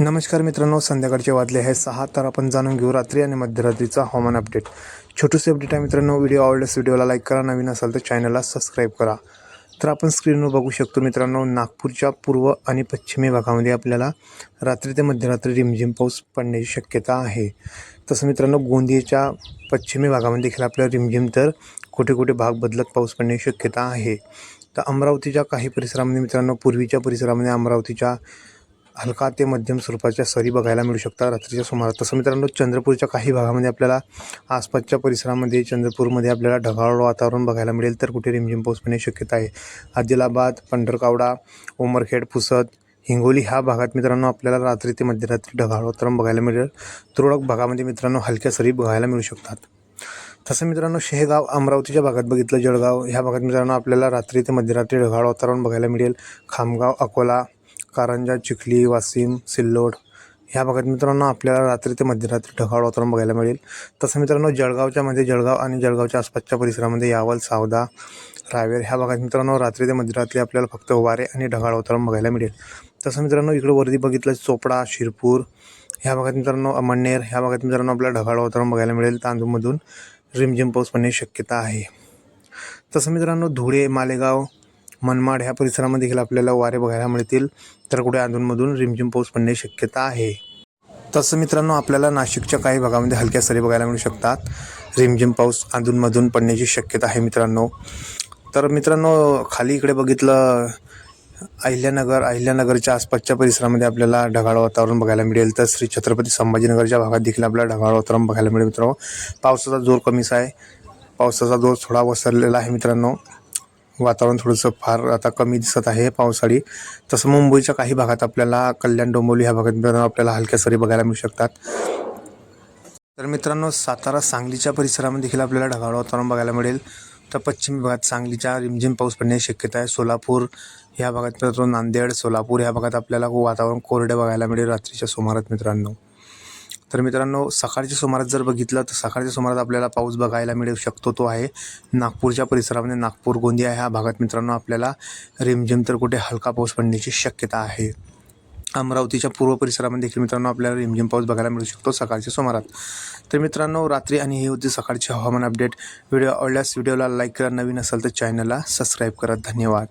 नमस्कार मित्रांनो संध्याकाळचे वाजले आहे सहा तर आपण जाणून घेऊ रात्री आणि मध्यरात्रीचा हवामान अपडेट छोटूसे अपडेट आहे मित्रांनो व्हिडिओ आवडल्यास व्हिडिओला लाईक करा नवीन असाल तर चॅनलला सबस्क्राईब करा. तर आपण स्क्रीनवर बघू शकतो मित्रांनो नागपूरच्या पूर्व आणि पश्चिमी भागामध्ये आपल्याला रात्री ते मध्यरात्री रिमझिम पाऊस पडण्याची शक्यता आहे. तसं मित्रांनो गोंदियाच्या पश्चिमी भागामध्ये देखील आपल्याला रिमझिम तर कुठे कुठे भाग बदलत पाऊस पडण्याची शक्यता आहे. तर अमरावतीच्या काही परिसरामध्ये मित्रांनो पूर्वीच्या परिसरामध्ये अमरावतीच्या हलका ते मध्यम स्वरूपाच्या सरी बघायला मिळू शकतात. रात्रीच्या सुमारास तसं मित्रांनो चंद्रपूरच्या काही भागामध्ये आपल्याला आसपासच्या परिसरामध्ये चंद्रपूरमध्ये आपल्याला ढगाळ वातावरण बघायला मिळेल. तर कुठे रिमझिम पाऊस पडण्याची शक्यता आहे? आदिलाबाद पंढरकावडा उमरखेड पुसद हिंगोली ह्या भागात मित्रांनो आपल्याला रात्री ते मध्यरात्री ढगाळ वातावरण बघायला मिळेल. तुरळक भागामध्ये मित्रांनो हलक्या सरी बघायला मिळू शकतात. तसं मित्रांनो शेगाव अमरावतीच्या भागात बघितलं जळगाव ह्या भागात मित्रांनो आपल्याला रात्री ते मध्यरात्री ढगाळ वातावरण बघायला मिळेल. खामगाव अकोला कारंजा चिखली वाशिम सिल्लोड. ह्या भागात मित्रांनो आपल्याला रात्री ते मध्यरात्री ढगाळ वातावरण बघायला मिळेल. तसं मित्रांनो जळगावच्या मध्ये जळगाव आणि जळगावच्या आसपासच्या परिसरामध्ये यावल सावदा रावेर ह्या भागात मित्रांनो रात्री ते मध्यरात्री आपल्याला फक्त वारे आणि ढगाळ वातावरण बघायला मिळेल. तसं मित्रांनो इकडं वरती बघितलं चोपडा शिरपूर ह्या भागात मित्रांनो अमळनेर ह्या भागात मित्रांनो आपल्याला ढगाळ वातावरण बघायला मिळेल. तांदूळमधून रिमझिम पाऊस पडण्याची शक्यता आहे. तसं मित्रांनो धुळे मालेगाव मनमाड ह्या परिसरामध्ये देखील आपल्याला वारे बघायला मिळतील. तर कुठे अधूनमधून रिमझिम पाऊस पडण्याची शक्यता आहे. तसं मित्रांनो आपल्याला नाशिकच्या काही भागामध्ये हलक्या सरी बघायला मिळू शकतात. रिमझिम पाऊस अधूनमधून पडण्याची शक्यता आहे मित्रांनो. तर मित्रांनो खाली इकडे बघितलं अहिल्यानगर अहिल्यानगरच्या आसपासच्या परिसरामध्ये आपल्याला ढगाळ वातावरण बघायला मिळेल. तर श्री छत्रपती संभाजीनगरच्या भागात देखील आपल्याला ढगाळ वातावरण बघायला मिळेल मित्रांनो. पावसाचा जोर कमीच आहे. पावसाचा जोर थोडा वसरलेला आहे मित्रांनो. वातावरण थोडंसं फार आता कमी दिसत आहे पावसाळी. तसं मुंबईच्या काही भागात आपल्याला कल्याण डोंबिवली ह्या भागात आपल्याला हलक्या सरी बघायला मिळू शकतात. तर मित्रांनो सातारा सांगलीच्या परिसरामध्ये देखील आपल्याला ढगाळ वातावरण बघायला मिळेल. तर पश्चिम भागात सांगलीच्या रिमझिम पाऊस पडण्याची शक्यता आहे. सोलापूर ह्या भागात मित्रांनो नांदेड सोलापूर ह्या भागात आपल्याला वातावरण कोरडे बघायला मिळेल रात्रीच्या सुमारात मित्रांनो. तर मित्रांनो सकाळच्या सुमारास जर बघितलं तर सकाळच्या सुमारास आपल्याला पाऊस बघायला मिळू शकतो तो आहे नागपूरच्या परिसरामध्ये. म्हणजे नागपूर गोंदिया ह्या भागात मित्रांनो आपल्याला रिमझिम तर कुठे हलका पाऊस पडण्याची शक्यता आहे. अमरावतीच्या पूर्व परिसरामध्ये देखील मित्रांनो आपल्याला रिमझिम पाऊस बघायला मिळू शकतो सकाळच्या सुमारात. तर मित्रांनो रात्री आणि हे होती सकाळची हवामान अपडेट. व्हिडिओ आवडल्यास व्हिडिओला लाईक करा. नवीन असेल तर चॅनलला सबस्क्राईब करा. धन्यवाद.